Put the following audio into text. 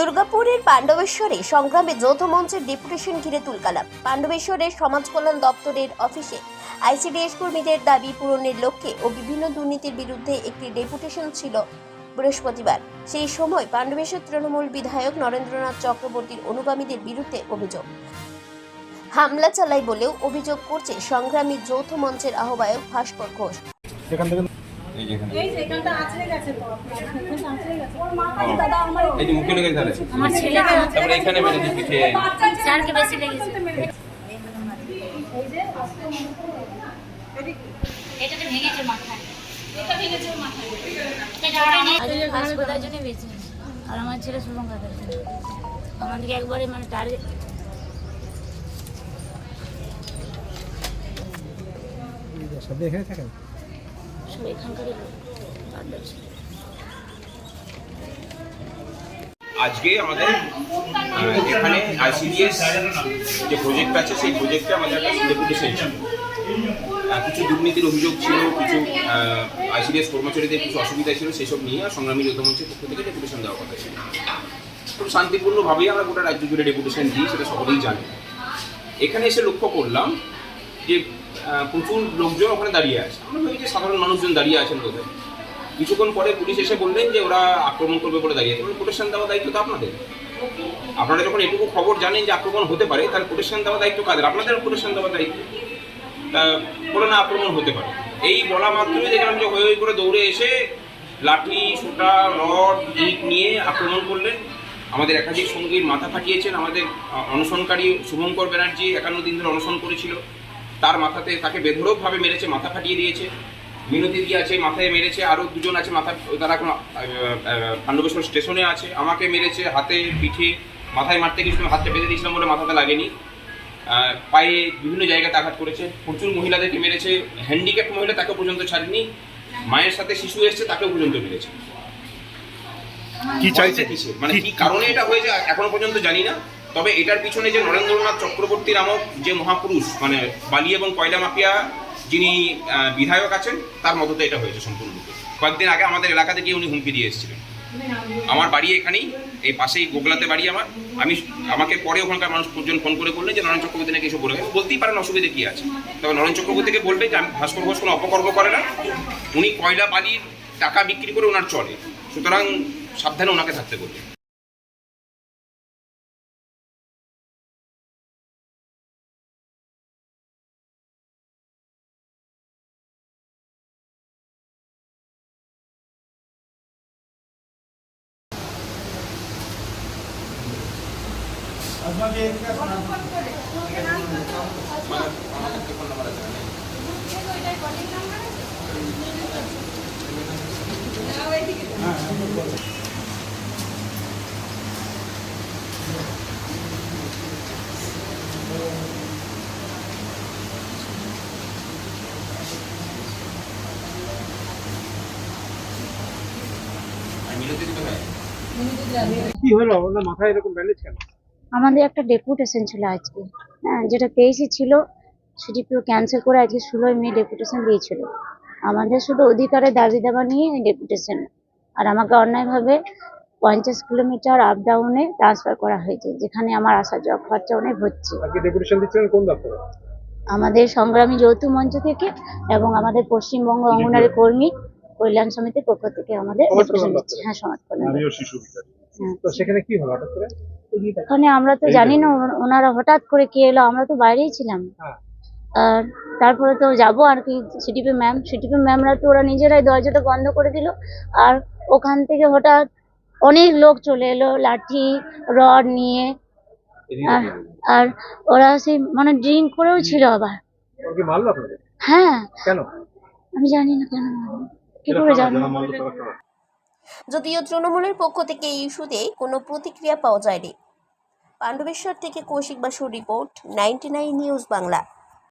দুর্গাপুরের পাণ্ডবেশ্বরে সংগ্রামে যৌথ মঞ্চের ডেপুটেশন ঘিরে তুলকালাম। পাণ্ডবেশ্বরের সমাজ কল্যাণ দপ্তরের অফিসে আইসিডিএস কর্মীদের দাবি পূরণের লক্ষ্যে ও বিভিন্ন দুর্নীতির বিরুদ্ধে একটি ডেপুটেশন ছিল বৃহস্পতিবার। সেই সময় পাণ্ডবেশ্বর তৃণমূল বিধায়ক নরেন্দ্রনাথ চক্রবর্তীর অনুগামীদের বিরুদ্ধে অভিযোগ। হামলা চালায় বলেও অভিযোগ করছে সংগ্রামী যৌথ মঞ্চের আহ্বায়ক ভাস্কর ঘোষ। এই যে এখানে। এই যে এখানটা আছড়ে গেছে তো এখানটা আছড়ে গেছে। ওর মা কাছে দাদা আমার এই যে মুখে লেগে তাহলে আমার ছেলেকে তারপরে এখানে মেরেছে পিঠে বাচ্চা বেশি লেগেছে। এই যে আজকে এটাতে ভেঙেছে মাথায়। এটা ভেঙেছে মাথায়। আজ হাসপাতালের জন্য বেঁচে আর আমার ছেলে শুভঙ্কর আমাদেরকে একবারে মানে টার্গেট সব এখানে থাকেন এখানকারই। আজকে আমাদের এখানে আইসিডিএস যে প্রজেক্ট আছে, সেই প্রজেক্টে আমাদের একটা ডেপুটেশন ছিল। কিছু দুর্নীতির অভিযোগ ছিল, কিছু আইসিডিএস কর্মচারীদের কিছু অসুবিধা ছিল, সেসব নিয়ে সংগ্রামী যৌথ মঞ্চের পক্ষ থেকে ডেপুটেশন দেওয়ার কথা ছিল। খুব শান্তিপূর্ণভাবেই আমরা গোটা রাজ্য জুড়ে ডেপুটেশন দিই, সেটা সকলেই জানে। এখানে এসে লক্ষ্য করলাম যে প্রচুর লোকজন ওখানে দাঁড়িয়ে আছে। আমরা ভাবি যে সাধারণ মানুষজন দাঁড়িয়ে আছেন বোধহয়। কিছুক্ষণ পরে পুলিশ এসে বললেন যে ওরা আক্রমণ করবে বলে দাঁড়িয়ে আছে। প্রোটেকশন দেওয়ার দায়িত্ব তো আপনাদের। আপনারা যখন এটুকু খবর জানেন যে আক্রমণ হতে পারে তাহলে প্রোটেকশন দেওয়া দায়িত্ব কাদের? আপনাদের প্রোটেকশন দেওয়ার দায়িত্ব তা বলে না, আক্রমণ হতে পারে। এই বলা মাত্রই দেখলাম যে হয়ে করে দৌড়ে এসে লাঠি সোটা রড, ইট নিয়ে আক্রমণ করলেন। আমাদের একাধিক সঙ্গীর মাথা ফাটিয়েছেন। আমাদের অনশনকারী শুভঙ্কর ব্যানার্জি একান্ন দিন ধরে অনশন করেছিল। তার মাথাতে তাকে বেধড়কভাবে মেরেছে মাথা ফাটিয়ে দিয়েছে। মিনতি দিয়ে আছে মাথায় মেরেছে আরও দুজন আছে মাথা তারা এখন পাণ্ডবেশ্বর স্টেশনে আছে আমাকে মেরেছে হাতে পিঠে মাথায় মারতে গেছিলাম হাতটা বেঁধে দিয়েছিলাম বলে মাথাতে লাগেনি। পায়ে বিভিন্ন জায়গাতে আঘাত করেছে। প্রচুর মহিলাদেরকে মেরেছে হ্যান্ডিক্যাপ মহিলা তাকে পর্যন্ত ছাড়েনি। মায়ের সাথে শিশু এসছে তাকেও পর্যন্ত মেরেছে। কি চাইছে? কিসে? মানে কি কারণে এটা হয়েছে এখনও পর্যন্ত জানি না। তবে এটার পিছনে যে নরেন্দ্রনাথ চক্রবর্তী নামক যে মহাপুরুষ মানে বালি এবং কয়লা মাফিয়া যিনি বিধায়ক আছেন, তার মদতে এটা হয়েছে সম্পূর্ণরূপে। কয়েকদিন আগে আমাদের এলাকাতে গিয়ে উনি হুমকি দিয়ে এসেছিলেন। আমার বাড়ি এখানেই, এই পাশেই গোগলাতে বাড়ি আমার। আমি, আমাকে পরে ওখানকার মানুষ পর্যন্ত ফোন করে বললেন যে নরেন চক্রবর্তী নাকি এসব বলে। বলতেই পারেন অসুবিধা কি আছে। তবে নরেন চক্রবর্তীকে বলবে যে, আমি ভাস্কর ঘোষ কোনো অপকর্ম করে না। উনি কয়লা, বালির টাকা বিক্রি করে ওনার চলে। সুতরাং সাবধানে ওনাকে থাকতে বলবে। কি হলো? ওনার মাথায় এরকম ব্যান্ডেজ কেন? আমাদের একটা ডেপুটেশন ছিল আজকে। হ্যাঁ যেটা তেইশে ছিল সেটি পুরো ক্যান্সেল করে আজকে ষোলোই মে ডেপুটেশন দিয়েছিল। আমাদের শুধু অধিকারের দাবি দাবা নিয়ে ডেপুটেশন আর আমাকে অন্যায়ভাবে পঞ্চাশ কিলোমিটার আপ ডাউনে ট্রান্সফার করা হয়েছে যেখানে আমার আসা যাওয়া খরচা অনেক হচ্ছে। আমাদের সংগ্রামী যৌথ মঞ্চ থেকে এবং আমাদের পশ্চিমবঙ্গ অঙ্গনারী কর্মী কল্যাণ সমিতির পক্ষ থেকে আমাদের। হ্যাঁ সমাজ কল্যাণ হ্যাঁ। সেখানে কি হলো হঠাৎ করে? ওখানে আমরা তো জানি না ওনারা হঠাৎ করে কে এলো আমরা তো বাইরেই ছিলাম। হ্যাঁ। আর তারপরে তো যাব আর কি সিটিপি ম্যাম সিটিপি ম্যামরা তো ওরা নিজেরাই দরজাটা বন্ধ করে দিল। আর ওখান থেকে হঠাৎ অনেক লোক চলে এলো লাঠি রড নিয়ে। আর আর ওরা সেই মানে ড্রিঙ্ক করেও ছিল আবার। হ্যাঁ। আমি জানি না কেন কি করে কারা? যদিও তৃণমূলের পক্ষ থেকে এই ইস্যুতে কোনো প্রতিক্রিয়া পাওয়া যায়নি। পাণ্ডবেশ্বর থেকে কৌশিক বাসুর রিপোর্ট নাইনটি নিউজ বাংলা